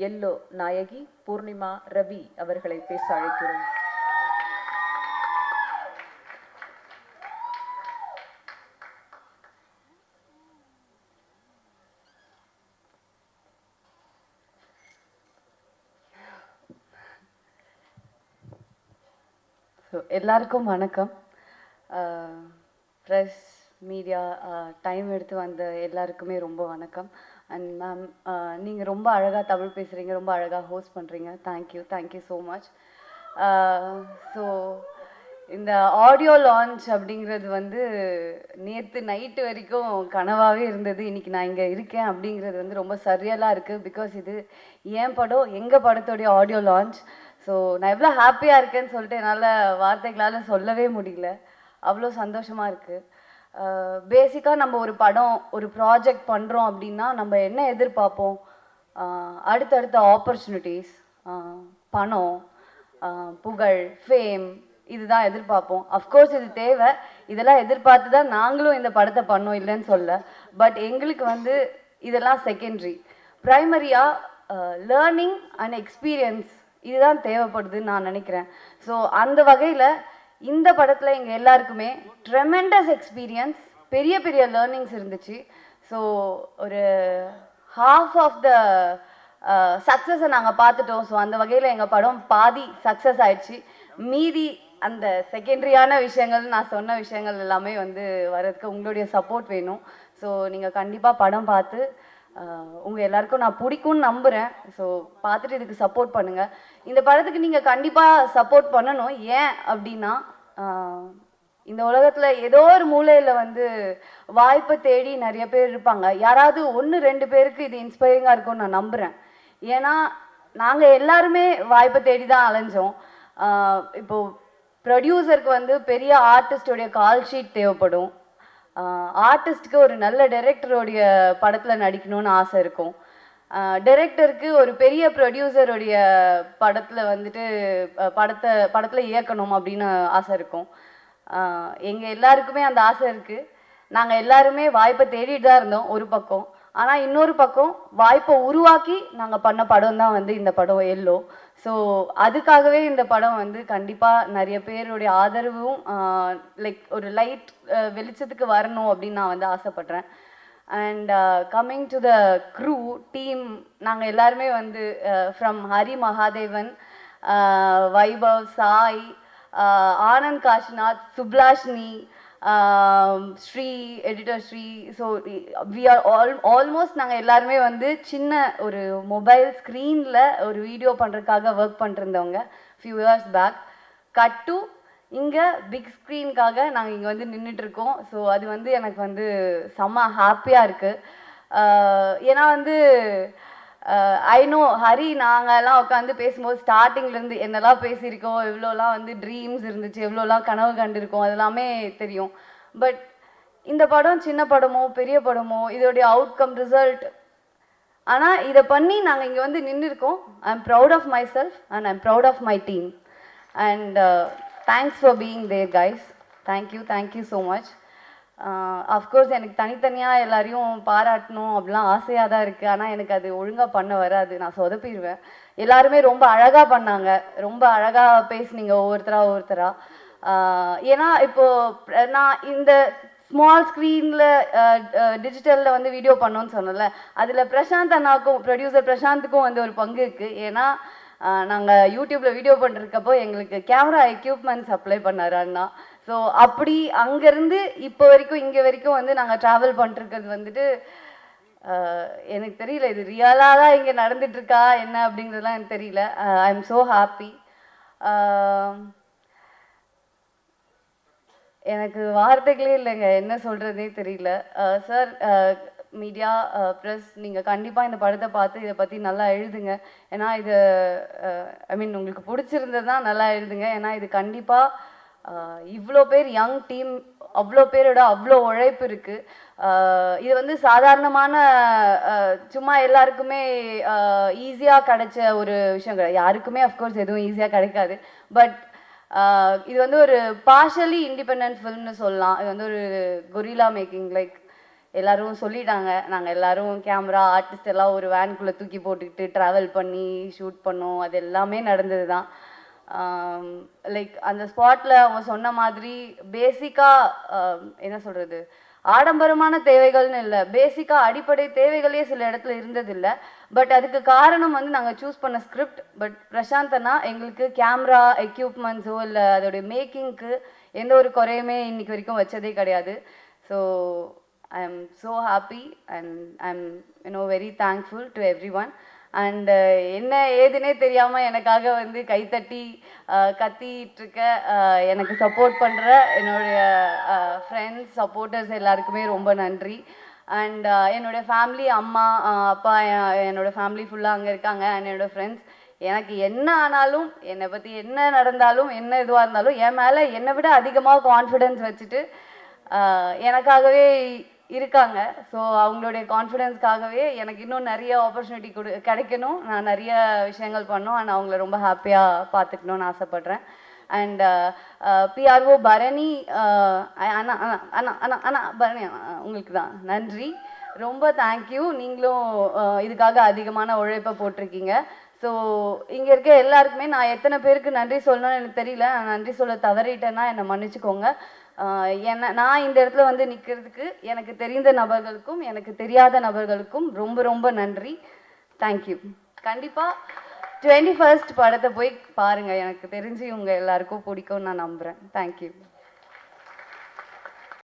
Yellow நாயகி பூர்ணிமா ரவி அவர்களை பேச அழைக்கிறோம் எல்லாருக்கும் வணக்கம். ப்ரெஸ் மீடியா டைம் எடுத்து வந்த எல்லாருக்குமே ரொம்ப வணக்கம். அண்ட் மேம் நீங்கள் ரொம்ப அழகாக தமிழ் பேசுகிறீங்க ரொம்ப அழகாக ஹோஸ்ட் பண்ணுறீங்க thank you thank you so much so இந்த ஆடியோ லான்ச் அப்படிங்கிறது வந்து நேற்று நைட்டு வரைக்கும் கனவாகவே இருந்தது. இன்னைக்கு நான் இங்கே இருக்கேன் அப்படிங்கிறது வந்து ரொம்ப சரியலாக இருக்குது பிகாஸ் இது என் படம் எங்கள் படத்தோடைய ஆடியோ லான்ச் ஸோ நான் எவ்வளோ ஹாப்பியாக இருக்கேன்னு சொல்லிட்டு என்னால் வார்த்தைகளால் சொல்லவே முடியல. அவ்வளோ சந்தோஷமாக இருக்குது பேசிக்காக நம்ம ஒரு படம் ஒரு ப்ராஜெக்ட் பண்ணுறோம் அப்படின்னா நம்ம என்ன எதிர்பார்ப்போம்? அடுத்தடுத்த ஆப்பர்ச்சுனிட்டிஸ் பணம் புகழ் ஃபேம் இதுதான் எதிர்பார்ப்போம். அஃப்கோர்ஸ் இது தேவை. இதெல்லாம் எதிர்பார்த்து தான் நாங்களும் இந்த படத்தை பண்ணோம் இல்லைன்னு சொல்ல பட் எங்களுக்கு வந்து இதெல்லாம் செகண்டரி ப்ரைமரியாக லேர்னிங் அண்ட் எக்ஸ்பீரியன்ஸ் இதுதான் தேவைப்படுதுன்னு நான் நினைக்கிறேன். ஸோ அந்த வகையில் இந்த படத்தில் எங்கள் எல்லாருக்குமே ட்ரெமெண்டஸ் எக்ஸ்பீரியன்ஸ் பெரிய பெரிய லேர்னிங்ஸ் இருந்துச்சு. ஸோ ஒரு ஹாஃப் ஆஃப் த சக்ஸஸை நாங்கள் பார்த்துட்டோம். ஸோ அந்த வகையில் எங்கள் படம் பாதி சக்ஸஸ் ஆயிடுச்சு. மீதி அந்த செகண்டரியான விஷயங்கள் நான் சொன்ன விஷயங்கள் எல்லாமே வந்து வர்றதுக்கு உங்களுடைய சப்போர்ட் வேணும். ஸோ நீங்கள் கண்டிப்பாக படம் பார்த்து உங்கள் எல்லாருக்கும் நான் பிடிக்கும்னு நம்புகிறேன் ஸோ பார்த்துட்டு இதுக்கு சப்போர்ட் பண்ணுங்கள் இந்த படத்துக்கு நீங்கள் கண்டிப்பாக சப்போர்ட் பண்ணணும். ஏன் அப்படின்னா இந்த உலகத்தில் ஏதோ ஒரு மூலையில் வந்து வாய்ப்பை தேடி நிறைய பேர் இருப்பாங்க. யாராவது ஒன்று ரெண்டு பேருக்கு இது இன்ஸ்பைரிங்காக இருக்கும்னு நான் நம்புகிறேன் ஏன்னா நாங்கள் எல்லாருமே வாய்ப்பை தேடி தான் அலைஞ்சோம் இப்போது ப்ரொடியூசருக்கு வந்து பெரிய ஆர்டிஸ்டோடைய கால் ஷீட் தேவைப்படும். ஆர்டிஸ்ட்க்கு ஒரு நல்ல டைரக்டருடைய படத்தில் நடிக்கணும்னு ஆசை இருக்கும். டைரக்டருக்கு ஒரு பெரிய ப்ரொடியூசருடைய படத்தில் வந்துட்டு படத்தை படத்தில் இயக்கணும் அப்படின்னு ஆசை இருக்கும். எங்கள் எல்லாருக்குமே அந்த ஆசை இருக்குது நாங்கள் எல்லாருமே வாய்ப்பை தேடிட்டு தான் இருந்தோம் ஒரு பக்கம். ஆனால் இன்னொரு பக்கம் வாய்ப்பை உருவாக்கி நாங்கள் பண்ண படம் தான் வந்து இந்த படம் எல்லோ ஸோ அதுக்காகவே இந்த படம் வந்து கண்டிப்பாக நிறைய பேருடைய ஆதரவும் லைக் ஒரு லைட் வெளிச்சத்துக்கு வரணும் அப்படின்னு நான் வந்து ஆசைப்பட்றேன். And coming to the crew team நாங்கள் எல்லாருமே வந்து from Hari Mahadevan Vaibhav Sai Anand Kashinath சுப்லாஷினி Sri editor Sri so we are all almost நாங்கள் எல்லாருமே வந்து சின்ன ஒரு மொபைல் ஸ்க்ரீனில் ஒரு வீடியோ பண்ணுறதுக்காக work பண்ணிருந்தவங்க few years back cut to இங்கே பிக் ஸ்க்ரீனுக்காக நாங்கள் இங்கே வந்து நின்றுட்டு இருக்கோம் ஸோ அது வந்து எனக்கு வந்து செம்ம ஹாப்பியாக இருக்குது ஏன்னா வந்து ஐ நோ ஹரி நாங்கெல்லாம் உட்காந்து பேசும்போது ஸ்டார்டிங்லேருந்து என்னெல்லாம் பேசியிருக்கோம் எவ்வளோலாம் வந்து ட்ரீம்ஸ் இருந்துச்சு எவ்வளோலாம் கனவு கண்டிருக்கோம் அதெல்லாமே தெரியும். பட் இந்த படம் சின்ன படமோ பெரிய படமோ இதோடைய அவுட்கம் ரிசல்ட் ஆனால் இதை பண்ணி நாங்கள் இங்கே வந்து நின்றுருக்கோம் I am proud of myself and I am proud of my team and thanks for being there guys thank you thank you so much of course எனக்கு தனித்தனியாக எல்லாரையும் பாராட்டணும் அப்படிலாம் ஆசையாக தான் இருக்குது ஆனால் எனக்கு அது ஒழுங்காக பண்ண வராது. நான் சொதப்பிடுவேன். எல்லாருமே ரொம்ப அழகாக பண்ணாங்க. ரொம்ப அழகாக பேசுனீங்க ஒவ்வொருத்தராக ஒவ்வொருத்தராக ஏன்னா இப்போது நான் இந்த ஸ்மால் ஸ்க்ரீனில் டிஜிட்டலில் வந்து வீடியோ பண்ணோன்னு சொன்னல அதில் பிரசாந்த் அண்ணாக்கும் ப்ரொடியூசர் பிரசாந்துக்கும் வந்து ஒரு பங்கு இருக்குது ஏன்னா நாங்கள் யூடியூப்பில் வீடியோ பண்ணிருக்கப்போ எங்களுக்கு கேமரா எக்யூப்மெண்ட்ஸ் அப்ளை பண்ணாரு அண்ணா. ஸோ அப்படி அங்கேருந்து இப்போ வரைக்கும் இங்கே வரைக்கும் வந்து நாங்கள் ட்ராவல் பண்ணிருக்கிறது வந்துட்டு எனக்கு தெரியல இது ரியலாக தான் இங்கே நடந்துட்டு இருக்கா என்ன அப்படிங்கிறதுலாம் எனக்கு தெரியல. ஐ எம் ஸோ ஹாப்பி எனக்கு வார்த்தைகளே இல்லைங்க என்ன சொல்கிறதே தெரியல. சார் மீடியா ப்ரெஸ் நீங்கள் கண்டிப்பாக இந்த படத்தை பார்த்து இதை பற்றி நல்லா எழுதுங்க. ஏன்னா இது ஐ மீன் உங்களுக்கு பிடிச்சிருந்ததுன்னா நல்லா எழுதுங்க. ஏன்னா இது கண்டிப்பாக இவ்வளோ பேர் யங் டீம் அவ்வளோ பேரோட அவ்வளோ உழைப்பு இருக்குது இது வந்து சாதாரணமான சும்மா எல்லாருக்குமே ஈஸியாக கிடைச்ச ஒரு விஷயம் கிடையாது. யாருக்குமே அஃப்கோர்ஸ் எதுவும் ஈஸியாக கிடைக்காது. பட் இது வந்து ஒரு பார்ஷலி இண்டிபெண்ட் ஃபில்ம்னு சொல்லலாம். இது வந்து ஒரு கொரில்லா மேக்கிங் லைக் எல்லாரும் சொல்லிட்டாங்க. நாங்கள் எல்லாரும் கேமரா ஆர்டிஸ்ட் எல்லாம் ஒரு வேனுக்குள்ளே தூக்கி போட்டுக்கிட்டு ட்ராவல் பண்ணி ஷூட் பண்ணோம். அது எல்லாமே நடந்தது தான் Um, லைக் அந்த ஸ்பாட்டில் அவங்க சொன்ன மாதிரி பேசிக்காக um, என்ன சொல்கிறது ஆடம்பரமான தேவைகள்னு இல்லை. பேசிக்காக அடிப்படை தேவைகளே சில இடத்துல இருந்ததில்லை. பட் அதுக்கு காரணம் வந்து நாங்கள் சூஸ் பண்ண ஸ்கிரிப்ட் பட் பிரசாந்தனா எங்களுக்கு கேமரா எக்யூப்மெண்ட்ஸோ இல்லை அதோடைய மேக்கிங்க்கு எந்த ஒரு குறையுமே இன்னைக்கு வரைக்கும் வச்சதே கிடையாது. So I am so happy and I am you know very thankful to everyone and uh, என்ன ஏதுனே தெரியாமல் எனக்காக வந்து கைத்தட்டி அஹ், கத்திட்டு இருக்க எனக்கு சப்போர்ட் பண்ணுற என்னுடைய ஃப்ரெண்ட்ஸ் சப்போர்ட்டர்ஸ் எல்லாருக்குமே ரொம்ப நன்றி. அண்ட் என்னுடைய ஃபேமிலி அம்மா அப்பா என்- என்னோட ஃபேமிலி ஃபுல்லாக அங்கே இருக்காங்க. அண்ட் என்னோடய ஃப்ரெண்ட்ஸ் எனக்கு என்ன ஆனாலும் என்னை பற்றி என்ன நடந்தாலும் என்ன இதுவாக இருந்தாலும் என் மேலே என்னை விட அதிகமாக கான்ஃபிடென்ஸ் வச்சுட்டு எனக்காகவே இருக்காங்க. ஸோ அவங்களுடைய கான்ஃபிடென்ஸ்க்காகவே எனக்கு இன்னும் நிறைய ஆப்பர்ச்சுனிட்டி கொடு கிடைக்கணும். நான் நிறைய விஷயங்கள் பண்ணணும். அண்ட் அவங்கள ரொம்ப ஹாப்பியாக பார்த்துக்கணும்னு ஆசைப்பட்றேன். அண்ட் பிஆர்ஓ பரணி அண்ணா அண்ணா அண்ணா அண்ணா அண்ணா பரணி உங்களுக்கு தான். நன்றி. ரொம்ப தேங்க்யூ நீங்களும் இதுக்காக அதிகமான உழைப்பை போட்டிருக்கீங்க. ஸோ இங்கே இருக்க எல்லாருக்குமே நான் எத்தனை பேருக்கு நன்றி சொல்லணும்னு எனக்கு தெரியல. நான் நன்றி சொல்ல தவறிட்டேன்னா என்னை மன்னிச்சுக்கோங்க. என்ன நான் இந்த இடத்துல வந்து நிற்கிறதுக்கு எனக்கு தெரிந்த நபர்களுக்கும் எனக்கு தெரியாத நபர்களுக்கும் ரொம்ப ரொம்ப நன்றி. தேங்க்யூ கண்டிப்பாக டுவெண்ட்டி ஃபர்ஸ்ட் படத்தை போய் பாருங்கள் எனக்கு தெரிஞ்சு இவங்க எல்லாருக்கும் பிடிக்கும்னு நான் நம்புகிறேன் தேங்க்யூ